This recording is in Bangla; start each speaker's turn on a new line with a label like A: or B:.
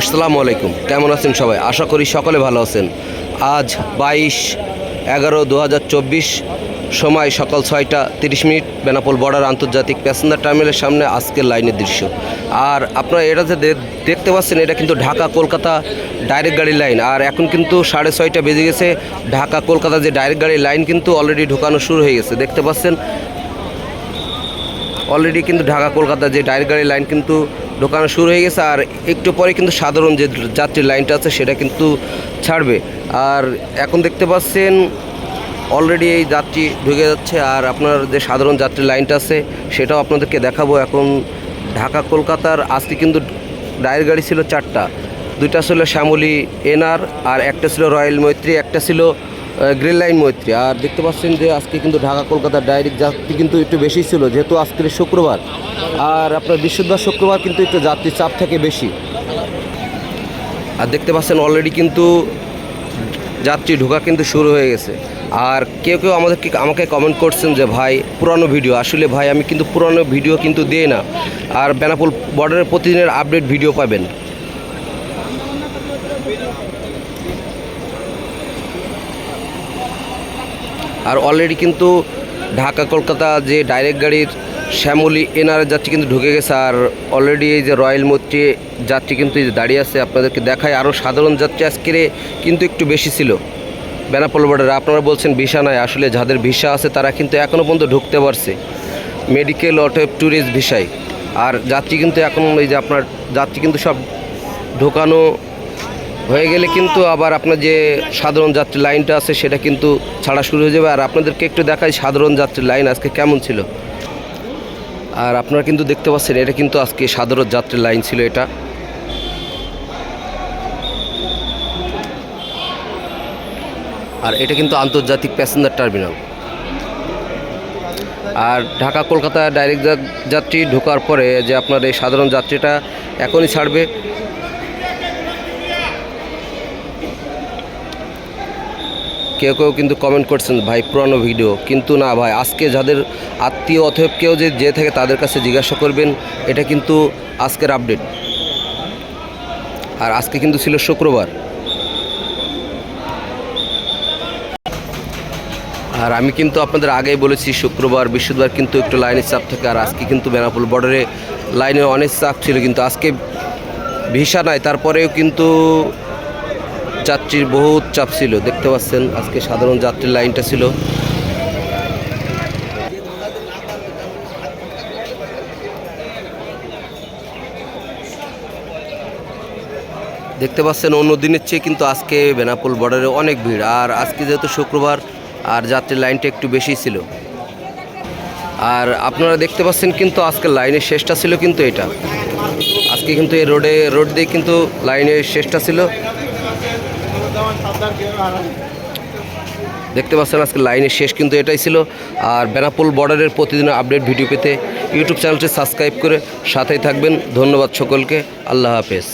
A: আসসালামু আলাইকুম। কেমন আছেন সবাই? আশা করি সকলে ভালো আছেন। আজ বাইশ এগারো দু সময় সকাল ছয়টা তিরিশ মিনিট, বেনাপোল বর্ডার আন্তর্জাতিক প্যাসেঞ্জার টার্মিনালের সামনে আজকের লাইনের দৃশ্য। আর আপনারা এটা যে দেখতে পাচ্ছেন, এটা কিন্তু ঢাকা কলকাতা ডাইরেক্ট গাড়ির লাইন। আর এখন কিন্তু সাড়ে ছয়টা বেজে গেছে। ঢাকা কলকাতা যে ডাইরেক্ট গাড়ির লাইন কিন্তু অলরেডি ঢোকানো শুরু হয়ে গেছে। দেখতে পাচ্ছেন অলরেডি কিন্তু ঢাকা কলকাতা যে ডাইরেক্ট গাড়ির লাইন কিন্তু ঢোকানো শুরু হয়ে গেছে আর একটু পরে কিন্তু সাধারণ যে যাত্রীর লাইনটা আছে সেটা কিন্তু ছাড়বে। আর এখন দেখতে পাচ্ছেন অলরেডি এই যাত্রী ঢুকে যাচ্ছে আর আপনার যে সাধারণ যাত্রীর লাইনটা আছে সেটাও আপনাদেরকে দেখাবো। এখন ঢাকা কলকাতার আজকে কিন্তু ডাইরেক্ট গাড়ি ছিল চারটা। দুইটা ছিল শ্যামলী এনআর আর একটা ছিল রয়্যাল মৈত্রী, একটা ছিল গ্রিন লাইন মৈত্রী আর দেখতে পাচ্ছেন যে আজকে কিন্তু ঢাকা কলকাতার ডাইরেক্ট যাত্রী কিন্তু একটু বেশি ছিল, যেহেতু আজকের শুক্রবার। আর আপনার বৃহস্পতিবার, শুক্রবার কিন্তু একটু যাত্রীর চাপ থাকে বেশি। আর দেখতে পাচ্ছেন অলরেডি কিন্তু যাত্রী ঢোকা কিন্তু শুরু হয়ে গেছে। আর কেউ কেউ আমাদেরকে, আমাকে কমেন্ট করছেন যে, ভাই, পুরানো ভিডিও আসলে ভাই, আমি কিন্তু পুরানো ভিডিও কিন্তু দিই না। আর বেনাপুল বর্ডারের প্রতিদিনের আপডেট ভিডিও পাবেন। আর অলরেডি কিন্তু ঢাকা, কলকাতা যে ডাইরেক্ট গাড়ির শ্যামলী এনআর যাত্রী কিন্তু ঢুকে গেছে। আর অলরেডি এই যে রয়্যাল মৈত্রী যাত্রী কিন্তু এই যে দাঁড়িয়ে আছে, আপনাদেরকে দেখায় আরও সাধারণ যাত্রী আজকের কিন্তু একটু বেশি ছিল। বেনাপোল বর্ডারে আপনারা বলছেন ভিসা নাই। আসলে যাদের ভিসা আছে, তারা কিন্তু এখনও পর্যন্ত ঢুকতে পারছে। মেডিকেল অটো ট্যুরিস্ট ভিসায়। আর যাত্রী কিন্তু এখন এই যে আপনার, যাত্রী কিন্তু সব ঢোকানো হয়ে গেলে কিন্তু আবার আপনার যে সাধারণ যাত্রী লাইনটা আছে, সেটা কিন্তু ছাড়া শুরু হয়ে যাবে। আর আপনাদেরকে একটু দেখাই সাধারণ যাত্রী লাইন আজকে কেমন ছিল। আর আপনারা কিন্তু দেখতে পাচ্ছেন, এটা কিন্তু আজকে সাধারণ যাত্রী লাইন ছিল এটা। আর এটা কিন্তু আন্তর্জাতিক প্যাসেঞ্জার টার্মিনাল। আর ঢাকা কলকাতা ডাইরেক্ট যাত্রী ঢোকার পরে যে আপনার এই সাধারণ যাত্রীটা এখনই ছাড়বে। কেউ কেউ কিন্তু কমেন্ট করছেন, ভাই, পুরানো ভিডিও কিন্তু না ভাই, আজকে যাদের আত্মীয় অথব কেউ যে যে থাকে তাদের কাছে জিজ্ঞাসা করবেন, এটা কিন্তু আজকের আপডেট আর আজকে কিন্তু ছিল শুক্রবার। আর আমি কিন্তু আপনাদের আগেই বলেছি, শুক্রবার, বৃহস্পতিবার কিন্তু একটু লাইনের চাপ থাকে। আর আজকে কিন্তু বেনাপুল বর্ডারে লাইনে অনেক চাপ ছিল, কিন্তু আজকে ভিসা নাই। তারপরেও কিন্তু যাত্রীর বহুত চাপ ছিল। দেখতে পাচ্ছেন, আজকে সাধারণ যাত্রীর লাইনটা ছিল। দেখতে পাচ্ছেন, অন্য দিনের চেয়ে কিন্তু আজকে বেনাপুল বর্ডারে অনেক ভিড়। আর আজকে যেহেতু শুক্রবার, আর যাত্রীর লাইনটা একটু বেশি ছিল। আর আপনারা দেখতে পাচ্ছেন কিন্তু আজকে লাইনের শেষটা ছিল কিন্তু এটা। আজকে কিন্তু এই রোডে, রোড দিয়ে কিন্তু লাইনের শেষটা ছিল। দেখতে পাচ্ছেন আজকে লাইনের শেষ, কিন্তু এটাই ছিল। আর বেনাপুল বর্ডারের প্রতিদিনের আপডেট ভিডিও পেতে ইউটিউব চ্যানেলটি সাবস্ক্রাইব করে সাথেই থাকবেন। ধন্যবাদ সকলকে, আল্লাহ হাফেজ।